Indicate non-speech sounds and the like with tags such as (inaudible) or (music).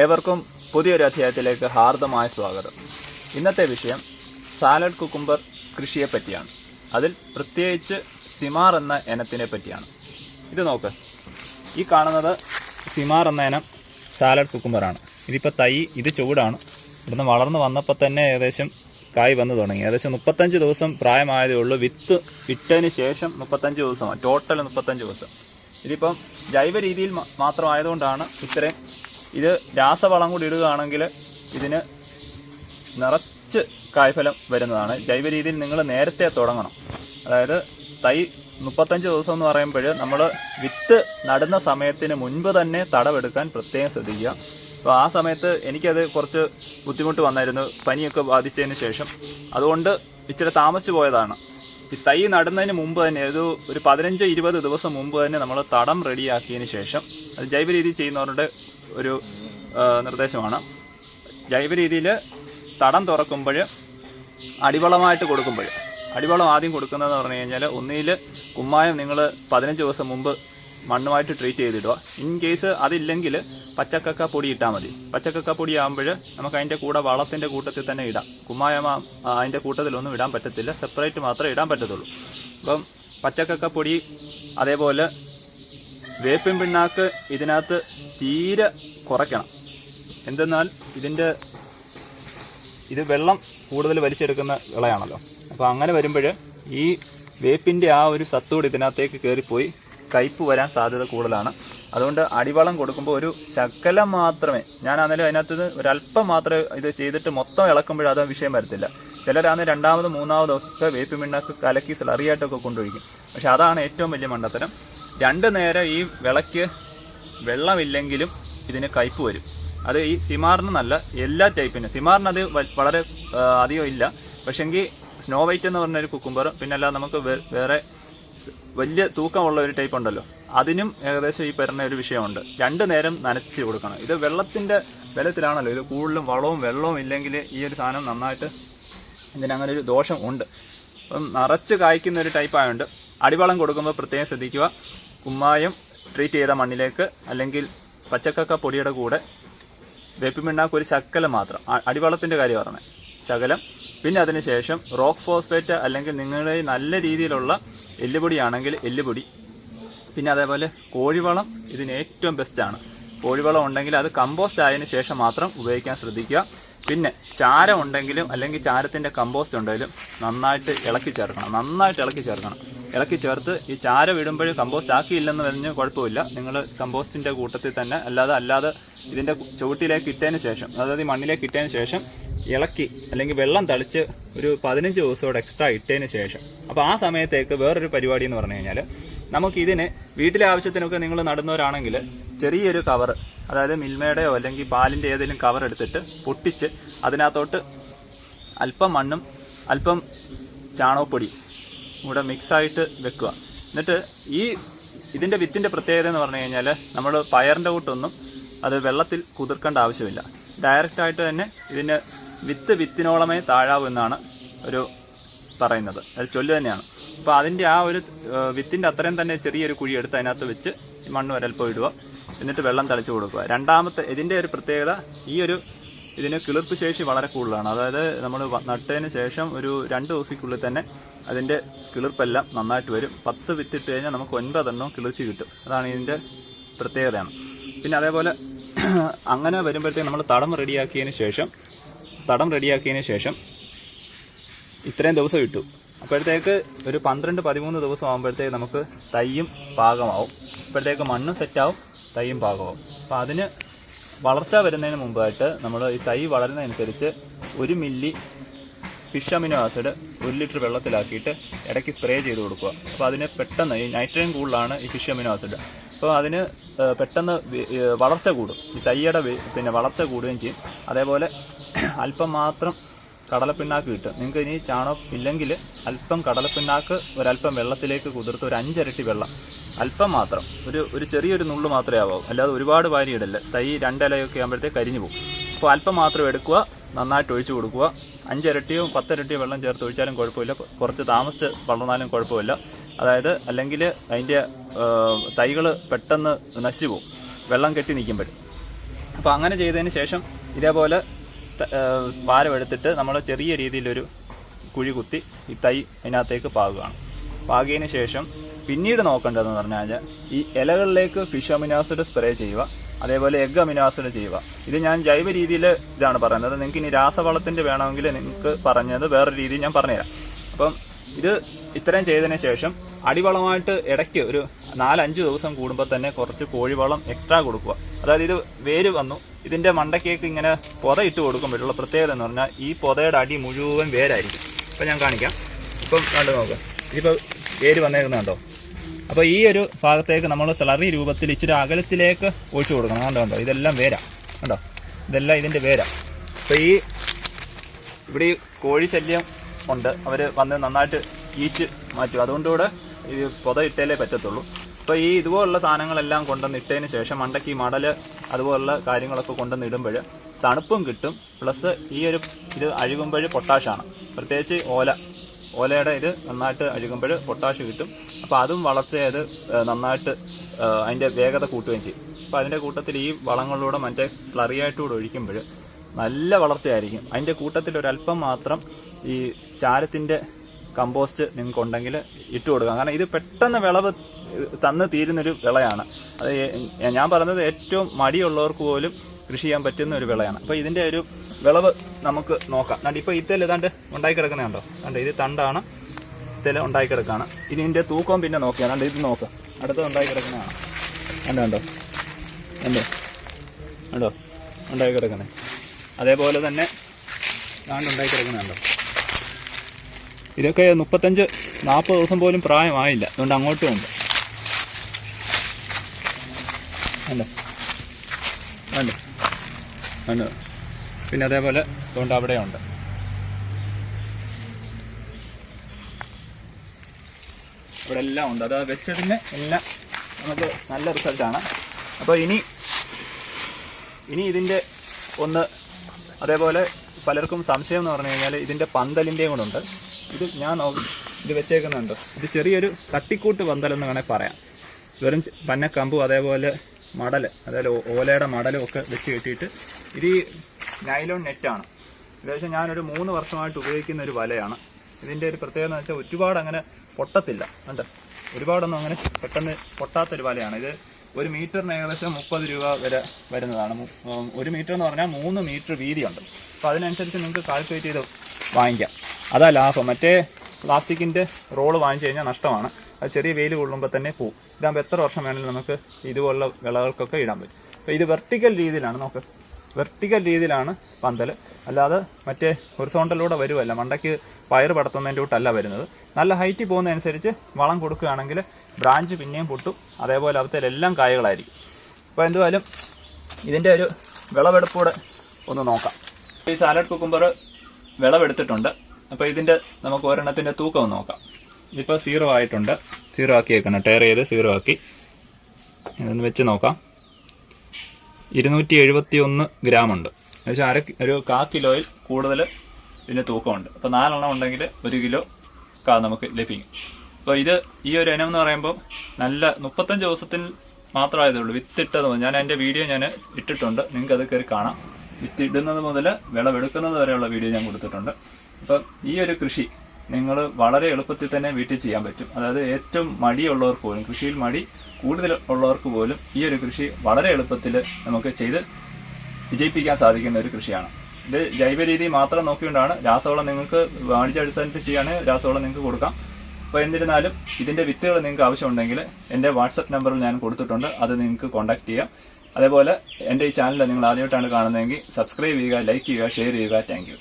ഏവർക്കും പുതിയൊരു അധ്യായത്തിലേക്ക് ഹാർദമായ സ്വാഗതം. ഇന്നത്തെ വിഷയം സാലഡ് കുക്കുംബർ കൃഷിയെ പറ്റിയാണ്. അതിൽ പ്രത്യേകിച്ച് സിമാർ എന്ന ഇനത്തിനെ പറ്റിയാണ്. ഇത് നോക്ക്. ഈ കാണുന്നത് സിമാർ എന്ന ഇനം സാലഡ് കുക്കുംബറാണ്. ഇതിപ്പോൾ തൈ ഇത് ചൂടാണ് ഇവിടുന്ന് വളർന്നു വന്നപ്പോൾ തന്നെ ഏകദേശം കായ് വന്നു തുടങ്ങി. ഏകദേശം മുപ്പത്തഞ്ച് ദിവസം പ്രായമായതേ ഉള്ളൂ. വിത്ത് ഇട്ടതിന് ശേഷം മുപ്പത്തഞ്ച് ദിവസമാണ്. ടോട്ടൽ മുപ്പത്തഞ്ച് ദിവസം. ഇതിപ്പം ജൈവ രീതിയിൽ മാത്രമായതുകൊണ്ടാണ് ഇത്രയും ഇത് രാസവളം കൂടി ഇടുകയാണെങ്കിൽ ഇതിന് നിറച്ച് കായ്ഫലം വരുന്നതാണ്. ജൈവ രീതിയിൽ നിങ്ങൾ നേരത്തെ തുടങ്ങണം. അതായത് തൈ മുപ്പത്തഞ്ച് ദിവസം എന്ന് പറയുമ്പോൾ നമ്മൾ വിത്ത് നടുന്ന സമയത്തിന് മുൻപ് തന്നെ തടവെടുക്കാൻ പ്രത്യേകം ശ്രദ്ധിക്കുക. അപ്പോൾ ആ സമയത്ത് എനിക്കത് കുറച്ച് ബുദ്ധിമുട്ട് വന്നായിരുന്നു. പനിയൊക്കെ ബാധിച്ചതിന് ശേഷം. അതുകൊണ്ട് ഇച്ചിരി താമസിച്ചു പോയതാണ്. ഈ തൈ നടുന്നതിന് മുമ്പ് തന്നെ ഒരു ഒരു പതിനഞ്ച് ഇരുപത് ദിവസം മുമ്പ് തന്നെ നമ്മൾ തടം റെഡിയാക്കിയതിന് ശേഷം അത് ജൈവ രീതിയിൽ ചെയ്യുന്നവരുടെ ഒരു നിർദ്ദേശമാണ്. ജൈവ രീതിയിൽ തടം തുറക്കുമ്പോൾ അടിവളമായിട്ട് കൊടുക്കുമ്പോൾ അടിവളം ആദ്യം കൊടുക്കുന്നതെന്ന് പറഞ്ഞു കഴിഞ്ഞാൽ ഒന്നിൽ കുമ്മായം നിങ്ങൾ പതിനഞ്ച് ദിവസം മുമ്പ് മണ്ണുമായിട്ട് ട്രീറ്റ് ചെയ്തിടുക. ഇൻ കേസ് അതില്ലെങ്കിൽ പച്ചക്കക്ക പൊടി ഇട്ടാൽ മതി. പച്ചക്കക്ക പൊടി ആകുമ്പോൾ നമുക്ക് അതിന്റെ കൂടെ വളത്തിന്റെ കൂട്ടത്തിൽ തന്നെ ഇടാം. കുമ്മായം അതിന്റെ കൂട്ടത്തിലൊന്നും ഇടാൻ പറ്റത്തില്ല. സെപ്പറേറ്റ് മാത്രമേ ഇടാൻ പറ്റത്തുള്ളൂ. അപ്പം പച്ചക്കക്ക പൊടി അതേപോലെ വേപ്പിൻ പിണ്ണാക്ക് ഇതിനകത്ത് തീരെ കുറയ്ക്കണം. എന്തെന്നാൽ ഇതിന്റെ ഇത് വെള്ളം കൂടുതൽ വലിച്ചെടുക്കുന്ന വിളയാണല്ലോ. അപ്പോൾ അങ്ങനെ വരുമ്പോൾ ഈ വേപ്പിന്റെ ആ ഒരു സത്തുകൂടി ഇതിനകത്തേക്ക് കയറിപ്പോയി കയ്പ് വരാൻ സാധ്യത കൂടുതലാണ്. അതുകൊണ്ട് അടിവളം കൊടുക്കുമ്പോൾ ഒരു ശകലം മാത്രമേ ഞാൻ അന്നേരം അതിനകത്ത് ഒരല്പം മാത്രമേ ഇത് ചെയ്തിട്ട് മൊത്തം ഇളക്കുമ്പോൾ അത് വിഷയം വരത്തില്ല. ചിലരാണ് രണ്ടാമത് മൂന്നാമതും ഒക്കെ വേപ്പിൻ പിണ്ണാക്ക് കലക്കി സ്ലറിയായിട്ടൊക്കെ കൊണ്ടൊഴിക്കും പക്ഷെ അതാണ് ഏറ്റവും വലിയ മണ്ടത്തരം. രണ്ട് നേരം ഈ വിളക്ക് വെള്ളമില്ലെങ്കിലും ഇതിന് കയ്പ് വരും. അത് ഈ സിമാറിനെന്നല്ല എല്ലാ ടൈപ്പിനും. സിമാറിന് അത് വളരെ അധികം ഇല്ല. പക്ഷെങ്കിൽ സ്നോ വൈറ്റ് എന്ന് പറഞ്ഞൊരു കുക്കുംബർ പിന്നെ അല്ലാതെ നമുക്ക് വേറെ വലിയ തൂക്കമുള്ള ഒരു ടൈപ്പ് ഉണ്ടല്ലോ. അതിനും ഏകദേശം ഈ പറഞ്ഞ ഒരു വിഷയമുണ്ട്. രണ്ട് നേരം നനച്ച് കൊടുക്കണം. ഇത് വെള്ളത്തിന്റെ ബലത്തിലാണല്ലോ. ഇത് കൂടുതലും വളവും വെള്ളവും ഇല്ലെങ്കിൽ ഈ ഒരു സാധനം നന്നായിട്ട് ഇതിനങ്ങനെ ഒരു ദോഷം ഉണ്ട്. അപ്പം നിറച്ച് കായ്ക്കുന്ന ഒരു ടൈപ്പ് ആയതുകൊണ്ട് അടിവളം കൊടുക്കുമ്പോൾ പ്രത്യേകം ശ്രദ്ധിക്കുക. കുമ്മായം ട്രീറ്റ് ചെയ്ത മണ്ണിലേക്ക് അല്ലെങ്കിൽ പച്ചക്കക്ക പൊടിയുടെ കൂടെ വേപ്പിമിണ്ണാക്ക് ഒരു ശക്കലം മാത്രം. അടിവളത്തിന്റെ കാര്യം പറഞ്ഞത് ശകലം. പിന്നെ അതിനുശേഷം റോക്ക് ഫോസ്ഫേറ്റ് അല്ലെങ്കിൽ നിങ്ങളുടെ നല്ല രീതിയിലുള്ള എല്ലുപൊടിയാണെങ്കിൽ എല്ലുപൊടി. പിന്നെ അതേപോലെ കോഴിവളം ഇതിന് ഏറ്റവും ബെസ്റ്റാണ് കോഴിവളം ഉണ്ടെങ്കിൽ അത് കമ്പോസ്റ്റ് ആയതിനു ശേഷം മാത്രം ഉപയോഗിക്കാൻ ശ്രദ്ധിക്കുക. പിന്നെ ചാരം ഉണ്ടെങ്കിലും അല്ലെങ്കിൽ ചാരത്തിന്റെ കമ്പോസ്റ്റ് ഉണ്ടെങ്കിലും നന്നായിട്ട് ഇളക്കി ചേർക്കണം. നന്നായിട്ട് ഇളക്കി ചേർക്കണം. ഇളക്കി ചേർത്ത് ഈ ചാര വിടുമ്പോൾ കമ്പോസ്റ്റ് ആക്കിയില്ലെന്ന് പറഞ്ഞ് കുഴപ്പമില്ല. നിങ്ങൾ കമ്പോസ്റ്റിന്റെ കൂട്ടത്തിൽ തന്നെ അല്ലാതെ അല്ലാതെ ഇതിന്റെ ചുവട്ടിലേക്ക് ഇട്ടതിന് ശേഷം അതായത് ഈ മണ്ണിലേക്ക് ഇട്ടതിന് ശേഷം ഇളക്കി അല്ലെങ്കിൽ വെള്ളം തളിച്ച് ഒരു പതിനഞ്ച് ദിവസത്തോടെ എക്സ്ട്രാ ഇട്ടതിന് ശേഷം. അപ്പോൾ ആ സമയത്തേക്ക് വേറൊരു പരിപാടി എന്ന് പറഞ്ഞു കഴിഞ്ഞാൽ നമുക്ക് ഇതിന് വീട്ടിലെ ആവശ്യത്തിനൊക്കെ നിങ്ങൾ നടുന്നവരാണെങ്കിൽ ചെറിയൊരു കവർ അതായത് മിൽമയുടെയോ അല്ലെങ്കിൽ പാലിന്റെ ഏതെങ്കിലും കവർ എടുത്തിട്ട് പൊട്ടിച്ച് അതിനകത്തോട്ട് അല്പം മണ്ണും അല്പം ചാണകപ്പൊടി കൂടെ മിക്സായിട്ട് വെക്കുക. എന്നിട്ട് ഈ ഇതിന്റെ വിത്തിന്റെ പ്രത്യേകത എന്ന് പറഞ്ഞു കഴിഞ്ഞാൽ നമ്മൾ പയറിന്റെ കൂട്ടൊന്നും അത് വെള്ളത്തിൽ കുതിർക്കേണ്ട ആവശ്യമില്ല. ഡയറക്റ്റായിട്ട് തന്നെ ഇതിന് വിത്ത് വിത്തിനോളമേ താഴാവൂ എന്നാണ് ഒരു പറയുന്നത്. അത് ചൊല്ലു തന്നെയാണ്. അപ്പോൾ അതിന്റെ ആ ഒരു വിത്തിന്റെ അത്രയും തന്നെ ചെറിയൊരു കുഴി എടുത്ത് അതിനകത്ത് വെച്ച് മണ്ണ് ഒരൽപ്പം ഇടുക. എന്നിട്ട് വെള്ളം തളിച്ചു കൊടുക്കുക. രണ്ടാമത്തെ ഇതിന്റെ ഒരു പ്രത്യേകത ഈ ഒരു ഇതിന് കിളിർപ്പ് ശേഷി വളരെ കൂടുതലാണ്. അതായത് നമ്മൾ നട്ടതിന് ശേഷം ഒരു രണ്ട് ദിവസക്കുള്ളിൽ തന്നെ അതിന്റെ കിളിർപ്പെല്ലാം നന്നായിട്ട് വരും. പത്ത് വിത്തിട്ട് കഴിഞ്ഞാൽ നമുക്ക് ഒൻപതെണ്ണം കിളിർച്ച് കിട്ടും. അതാണ് ഇതിന്റെ പ്രത്യേകതയാണ്. പിന്നെ അതേപോലെ (clears throat) അങ്ങനെ വരുമ്പോഴത്തേക്ക് നമ്മൾ തടം റെഡിയാക്കിയതിന് ശേഷം തടം റെഡിയാക്കിയതിന് ശേഷം ഇത്രയും ദിവസം ഇട്ടു. അപ്പോഴത്തേക്ക് ഒരു പന്ത്രണ്ട് പതിമൂന്ന് ദിവസം ആകുമ്പോഴത്തേക്ക് നമുക്ക് തൈയും പാകമാവും. അപ്പോഴത്തേക്ക് മണ്ണും സെറ്റാവും തൈയും പാകമാവും. അപ്പോൾ അതിന് വളർച്ച വരുന്നതിന് മുമ്പായിട്ട് നമ്മൾ ഈ തൈ വളരുന്നതനുസരിച്ച് ഒരു മില്ലി ഫിഷ് അമിനോ ആസിഡ് ഒരു ലിറ്റർ വെള്ളത്തിലാക്കിയിട്ട് ഇടയ്ക്ക് സ്പ്രേ ചെയ്ത് കൊടുക്കുക. അപ്പോൾ അതിന് പെട്ടെന്ന് ഈ നൈട്രജൻ കൂടുതലാണ് ഈ ഫിഷ് അമിനോ ആസിഡ്. അപ്പോൾ അതിന് പെട്ടെന്ന് വളർച്ച കൂടും. ഈ തയ്യയുടെ പിന്നെ വളർച്ച കൂടുകയും ചെയ്യും. അതേപോലെ (clears throat) അല്പം മാത്രം കടലപ്പിണ്ണാക്ക് കിട്ടും. നിങ്ങൾക്ക് ഇനി ചാണകം ഇല്ലെങ്കിൽ അല്പം കടലപ്പിണ്ണാക്ക് ഒരല്പം വെള്ളത്തിലേക്ക് കുതിർത്ത് ഒരു അഞ്ചരട്ടി വെള്ളം അല്പം മാത്രം. ഒരു ഒരു ചെറിയൊരു നുള്ളു മാത്രമേ ആവാവൂ. അല്ലാതെ ഒരുപാട് പാനി ഇടല്ല തൈ രണ്ടിലയൊക്കെ ആകുമ്പോഴത്തേക്ക് കരിഞ്ഞു പോകും. അപ്പോൾ അല്പം മാത്രം എടുക്കുക. നന്നായിട്ട് ഒഴിച്ചു കൊടുക്കുക. അഞ്ചിരട്ടിയോ പത്തിരട്ടിയോ വെള്ളം ചേർത്ത് ഒഴിച്ചാലും കുഴപ്പമില്ല. കുറച്ച് താമസിച്ച് വളർന്നാലും കുഴപ്പമില്ല. അതായത് അല്ലെങ്കിൽ അതിന്റെ തൈകൾ പെട്ടെന്ന് നശിച്ചു പോകും. വെള്ളം കെട്ടി നിൽക്കുമ്പോൾ അപ്പോൾ അങ്ങനെ ചെയ്തതിന് ശേഷം ഇതേപോലെ പാലമെടുത്തിട്ട് നമ്മൾ ചെറിയ രീതിയിലൊരു കുഴി കുത്തി ഈ തൈ അതിനകത്തേക്ക് പാകുകയാണ്. പാകിയതിന് ശേഷം പിന്നീട് നോക്കേണ്ടതെന്ന് പറഞ്ഞു കഴിഞ്ഞാൽ ഈ ഇലകളിലേക്ക് ഫിഷോമിനാസിഡ് സ്പ്രേ ചെയ്യുക. അതേപോലെ എഗ് അമിനോസിഡ് ചെയ്യുക. ഇത് ഞാൻ ജൈവ രീതിയിൽ ഇതാണ് പറയുന്നത്. നിങ്ങൾക്ക് ഇനി രാസവളത്തിന്റെ വേണമെങ്കിൽ നിങ്ങൾക്ക് പറഞ്ഞത് വേറെ രീതിയിൽ ഞാൻ പറഞ്ഞുതരാം. അപ്പം ഇത് ഇത്രയും ചെയ്തതിന് ശേഷം അടിവളമായിട്ട് ഇടയ്ക്ക് ഒരു നാലഞ്ച് ദിവസം കൂടുമ്പോൾ തന്നെ കുറച്ച് കോഴിവളം എക്സ്ട്രാ കൊടുക്കുക. അതായത് ഇത് വേര് വന്നു. ഇതിന്റെ മണ്ടക്കേക്ക് ഇങ്ങനെ പൊത ഇട്ട് കൊടുക്കുമ്പോഴുള്ള പ്രത്യേകത എന്ന് പറഞ്ഞാൽ ഈ പൊതയുടെ അടി മുഴുവൻ വേരായിരിക്കും. ഇപ്പം ഞാൻ കാണിക്കാം. ഇപ്പം കണ്ടു നോക്കുക ഇതിപ്പോൾ വേര് വന്നേക്കുന്നുണ്ടോ അപ്പോൾ ഈ ഒരു ഭാഗത്തേക്ക് നമ്മൾ സ്ലറി രൂപത്തിൽ ഇച്ചിരി അകലത്തിലേക്ക് ഒഴിച്ചു കൊടുക്കണം. കണ്ടോ കണ്ടോ? ഇതെല്ലാം വേരാ. കണ്ടോ? ഇതെല്ലാം ഇതിന്റെ വേരാ. അപ്പോൾ ഈ ഇവിടെ കോഴി ശല്യം ഉണ്ട്. അവർ വന്ന് നന്നായിട്ട് ഈച്ച് മാറ്റും. അതുകൊണ്ടുകൂടെ ഇത് പൊത ഇട്ടേലേ പറ്റത്തുള്ളൂ. അപ്പോൾ ഈ ഇതുപോലുള്ള സാധനങ്ങളെല്ലാം കൊണ്ടുവന്ന് ഇട്ടതിന് ശേഷം മണ്ടയ്ക്ക് ഈ മടൽ അതുപോലുള്ള കാര്യങ്ങളൊക്കെ കൊണ്ടുവന്ന് ഇടുമ്പോൾ തണുപ്പും കിട്ടും. പ്ലസ് ഈ ഒരു ഇത് അഴുകുമ്പോൾ പൊട്ടാഷാണ്. പ്രത്യേകിച്ച് ഓല. ഓലയുടെ ഇത് നന്നായിട്ട് അഴുകുമ്പോൾ പൊട്ടാഷ് കിട്ടും. അപ്പോൾ അതും വളർച്ചയെ അത് നന്നായിട്ട് അതിന്റെ വേഗത കൂട്ടുകയും ചെയ്യും. അപ്പോൾ അതിന്റെ കൂട്ടത്തിൽ ഈ വളങ്ങളിലൂടെ മറ്റേ സ്ലറിയായിട്ടുകൂടെ ഒഴിക്കുമ്പോൾ നല്ല വളർച്ചയായിരിക്കും. അതിന്റെ കൂട്ടത്തിൽ ഒരല്പം മാത്രം ഈ ചാരത്തിന്റെ കമ്പോസ്റ്റ് നിങ്ങൾക്ക് ഉണ്ടെങ്കിൽ ഇട്ട് കൊടുക്കാം. കാരണം ഇത് പെട്ടെന്ന് വിളവ് തന്ന് തീരുന്നൊരു വിളയാണ്. അത് ഞാൻ പറഞ്ഞത് ഏറ്റവും മടിയുള്ളവർക്ക് പോലും കൃഷി ചെയ്യാൻ പറ്റുന്ന ഒരു വിളയാണ്. അപ്പോൾ ഇതിന്റെ ഒരു വിളവ് നമുക്ക് നോക്കാം. കണ്ട് ഇപ്പോൾ ഇത്തേൽ ഏതാണ്ട് ഉണ്ടായി കിടക്കുന്നുണ്ടോ കണ്ടോ ഇത് തണ്ടാണ്. ഇത്തേൽ ഉണ്ടായി കിടക്കാണ് ഇനി ഇതിന്റെ തൂക്കം പിന്നെ നോക്കിയാണ് കണ്ടോ ഇത് നോക്കാം. അടുത്ത് ഉണ്ടായി കിടക്കുന്നതാണ് കണ്ടോ കണ്ടോ? കണ്ടോ? കണ്ടോ? ഉണ്ടായി കിടക്കുന്നത് അതേപോലെ തന്നെ ദാണ്ട് ഉണ്ടായി കിടക്കുന്നുണ്ടോ ഇതൊക്കെ മുപ്പത്തഞ്ച് നാൽപ്പത് ദിവസം പോലും പ്രായമായില്ല. അതുകൊണ്ട് അങ്ങോട്ടും ഉണ്ട്. കണ്ടോ? കണ്ടോ? കണ്ടോ? പിന്നെ അതേപോലെ അതുകൊണ്ട് അവിടെയുണ്ട്. ഇവിടെ എല്ലാം ഉണ്ട്. അത് വെച്ചതിന് എല്ലാം നമുക്ക് നല്ല റിസൾട്ടാണ് അപ്പോൾ ഇനി ഇനി ഇതിന്റെ ഒന്ന് അതേപോലെ പലർക്കും സംശയം എന്ന് പറഞ്ഞു കഴിഞ്ഞാൽ ഇതിന്റെ പന്തലിന്റെയും കൂടെ ഉണ്ട്. ഇത് ഞാൻ ഇത് വെച്ചേക്കുന്നുണ്ട്. ഇത് ചെറിയൊരു തട്ടിക്കൂട്ട് പന്തലെന്ന് വേണേൽ പറയാം. വെറും പന്നക്കമ്പും അതേപോലെ മടൽ അതായത് ഓലയുടെ മടലും ഒക്കെ വെച്ച് കെട്ടിയിട്ട് ഇത് നൈലോൺ നെറ്റാണ് ഏകദേശം ഞാനൊരു മൂന്ന് വർഷമായിട്ട് ഉപയോഗിക്കുന്ന ഒരു വലയാണ്. ഇതിന്റെ ഒരു പ്രത്യേകത എന്ന് വെച്ചാൽ ഒരുപാട് അങ്ങനെ പൊട്ടത്തില്ല. ഉണ്ട് ഒരുപാടൊന്നും അങ്ങനെ പെട്ടെന്ന് പൊട്ടാത്തൊരു വലയാണ്. ഇത് ഒരു മീറ്ററിന് ഏകദേശം മുപ്പത് രൂപ വരെ വരുന്നതാണ്. ഒരു മീറ്റർ എന്ന് പറഞ്ഞാൽ മൂന്ന് മീറ്റർ വീതിയുണ്ട്. അപ്പോൾ അതിനനുസരിച്ച് നിങ്ങൾക്ക് കാൽക്കുലേറ്റ് ചെയ്ത് വാങ്ങിക്കാം. അതാ ലാഭം. മറ്റേ പ്ലാസ്റ്റിക്കിന്റെ റോൾ വാങ്ങിച്ചു കഴിഞ്ഞാൽ നഷ്ടമാണ്. അത് ചെറിയ വെയിൽ കൊള്ളുമ്പോൾ തന്നെ പോവും. ഇതാകുമ്പോൾ എത്ര വർഷം വേണമെങ്കിലും നമുക്ക് ഇതുപോലുള്ള വിളകൾക്കൊക്കെ ഇടാൻ പറ്റും. അപ്പോൾ ഇത് വെർട്ടിക്കൽ രീതിയിലാണ്. നോക്ക്. വെർട്ടിക്കൽ രീതിയിലാണ് പന്തൽ അല്ലാതെ മറ്റേ ഹൊറിസോണ്ടലിലൂടെ വരുമല്ല മണ്ടയ്ക്ക് പയർ പടത്തുന്നതിന്റെ കൂട്ടല്ല വരുന്നത്. നല്ല ഹൈറ്റിൽ പോകുന്നതനുസരിച്ച് വളം കൊടുക്കുകയാണെങ്കിൽ ബ്രാഞ്ച് പിന്നെയും പൊട്ടും. അതേപോലെ അവത്തേലെല്ലാം കായകളായിരിക്കും. അപ്പോൾ എന്തായാലും ഇതിന്റെ ഒരു വിളവെടുപ്പൂടെ ഒന്ന് നോക്കാം. ഈ സാലഡ് കുക്കുംബർ വിളവെടുത്തിട്ടുണ്ട്. അപ്പോൾ ഇതിന്റെ നമുക്ക് ഒരെണ്ണത്തിന്റെ തൂക്കം ഒന്ന് നോക്കാം. ഇതിപ്പോൾ സീറോ ആയിട്ടുണ്ട്. സീറോ ആക്കി വെക്കണം. ടയർ ചെയ്ത് സീറോ ആക്കി. ഇതൊന്ന് വെച്ച് നോക്കാം. ഇരുന്നൂറ്റി എഴുപത്തി ഒന്ന് ഗ്രാം ഉണ്ട് എന്നുവെച്ചാൽ അര ഒരു കാ കിലോയിൽ കൂടുതൽ ഇതിന് തൂക്കമുണ്ട്. അപ്പോൾ നാലെണ്ണം ഉണ്ടെങ്കിൽ ഒരു കിലോ കാ നമുക്ക് ലഭിക്കും. അപ്പോൾ ഇത് ഈ ഒരു ഇനം എന്ന് പറയുമ്പോൾ നല്ല മുപ്പത്തഞ്ച് ദിവസത്തിൽ മാത്രമായതേ ഉള്ളൂ വിത്തിട്ടത് ഞാൻ എന്റെ വീഡിയോ ഞാൻ ഇട്ടിട്ടുണ്ട്. നിങ്ങൾക്ക് അത് കയറി കാണാം. വിത്തിടുന്നത് മുതൽ വിളവെടുക്കുന്നത് വരെയുള്ള വീഡിയോ ഞാൻ കൊടുത്തിട്ടുണ്ട്. അപ്പം ഈ ഒരു കൃഷി നിങ്ങൾ വളരെ എളുപ്പത്തിൽ തന്നെ വീട്ടിൽ ചെയ്യാൻ പറ്റും. അതായത് ഏറ്റവും മടിയുള്ളവർക്ക് പോലും കൃഷിയിൽ മടി കൂടുതൽ ഉള്ളവർക്ക് പോലും ഈ ഒരു കൃഷി വളരെ എളുപ്പത്തിൽ നമുക്ക് ചെയ്ത് വിജയിപ്പിക്കാൻ സാധിക്കുന്ന ഒരു കൃഷിയാണ്. ഇത് ജൈവ രീതി മാത്രം നോക്കിക്കൊണ്ടാണ് രാസവളം നിങ്ങൾക്ക് വാണിജ്യാടിസ്ഥാനത്തിൽ ചെയ്യുകയാണെങ്കിൽ രാസവളം നിങ്ങൾക്ക് കൊടുക്കാം. അപ്പോൾ എന്നിരുന്നാലും ഇതിന്റെ വിത്തുകൾ നിങ്ങൾക്ക് ആവശ്യമുണ്ടെങ്കിൽ എന്റെ വാട്സപ്പ് നമ്പറിൽ ഞാൻ കൊടുത്തിട്ടുണ്ട് അത് നിങ്ങൾക്ക് കോൺടാക്ട് ചെയ്യാം. അതേപോലെ എന്റെ ഈ ചാനൽ നിങ്ങൾ ആദ്യമായിട്ടാണ് കാണുന്നതെങ്കിൽ സബ്സ്ക്രൈബ് ചെയ്യുക ലൈക്ക് ചെയ്യുക ഷെയർ ചെയ്യുക. താങ്ക്